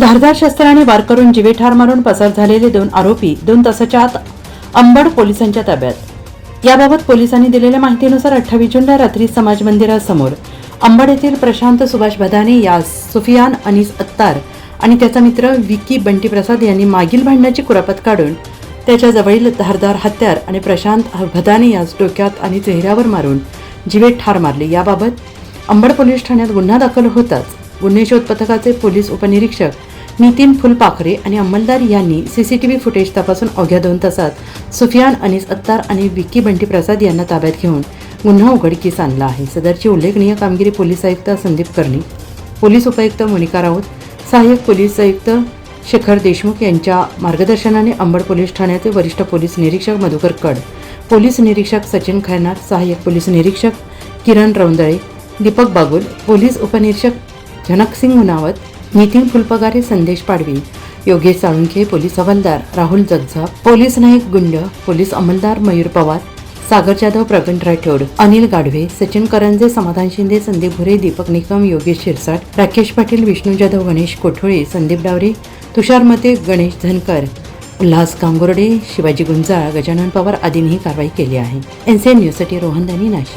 धारदार शस्त्राने वार करून जिवे ठार मारून पसार झालेले दोन आरोपी दोन तासाच्या आत अंबड पोलिसांच्या ताब्यात. याबाबत पोलिसांनी दिलेल्या माहितीनुसार अठ्ठावीस जूनला रात्री समाज मंदिरासमोर अंबड येथील प्रशांत सुभाष भदाने यास सुफियान अनिस अत्तार आणि त्याचा मित्र विकी बंटी प्रसाद यांनी मागील भांडण्याची कुरापत काढून त्याच्या जवळील धारदार हत्यार आणि प्रशांत भदाने यास डोक्यात आणि चेहऱ्यावर मारून जिवे ठार मारले. याबाबत अंबड पोलीस ठाण्यात गुन्हा दाखल होताच गुन्हे शोध पथकाचे पोलीस उपनिरीक्षक नितीन फुलपाखरे आणि अंमलदार यांनी सीसीटीव्ही फुटेज तपासून अवघ्या दोन तासात सुफियान अनिस अत्तार आणि विक्की बंटी प्रसाद यांना ताब्यात घेऊन गुन्हा उघडकीस आणला आहे. सदरची उल्लेखनीय कामगिरी पोलीस आयुक्त संदीप कर्णी पोलीस उपायुक्त मोनिका राऊत सहाय्यक पोलीस आयुक्त शेखर देशमुख यांच्या मार्गदर्शनाने अंबड पोलीस ठाण्याचे वरिष्ठ पोलीस निरीक्षक मधुकर कड पोलीस निरीक्षक सचिन खैनार सहाय्यक पोलीस निरीक्षक किरण रौंदळे दीपक बागुल पोलीस उपनिरीक्षक जनकसिंग मुनावत नितीन फुलपगारे संदेश पाडवी योगेश साळुंखे पोलीस हवालदार राहुल जगझाप पोलीस नाईक गुंड पोलीस अंमलदार मयूर पवार सागर जाधव प्रवीण राठोड अनिल गाढवे सचिन करंजे समाधान शिंदे संदीप भुरे दीपक निकम योगेश शिरसाट राकेश पाटील विष्णू जाधव गणेश कोठोळे संदीप डावरे तुषार मते गणेश धनकर उल्हास कांगुर्डे शिवाजी गुंजाळ गजानन पवार आदींनी ही कारवाई केली आहे. एनसीएन न्यूजसाठी रोहन दानी नाशिक.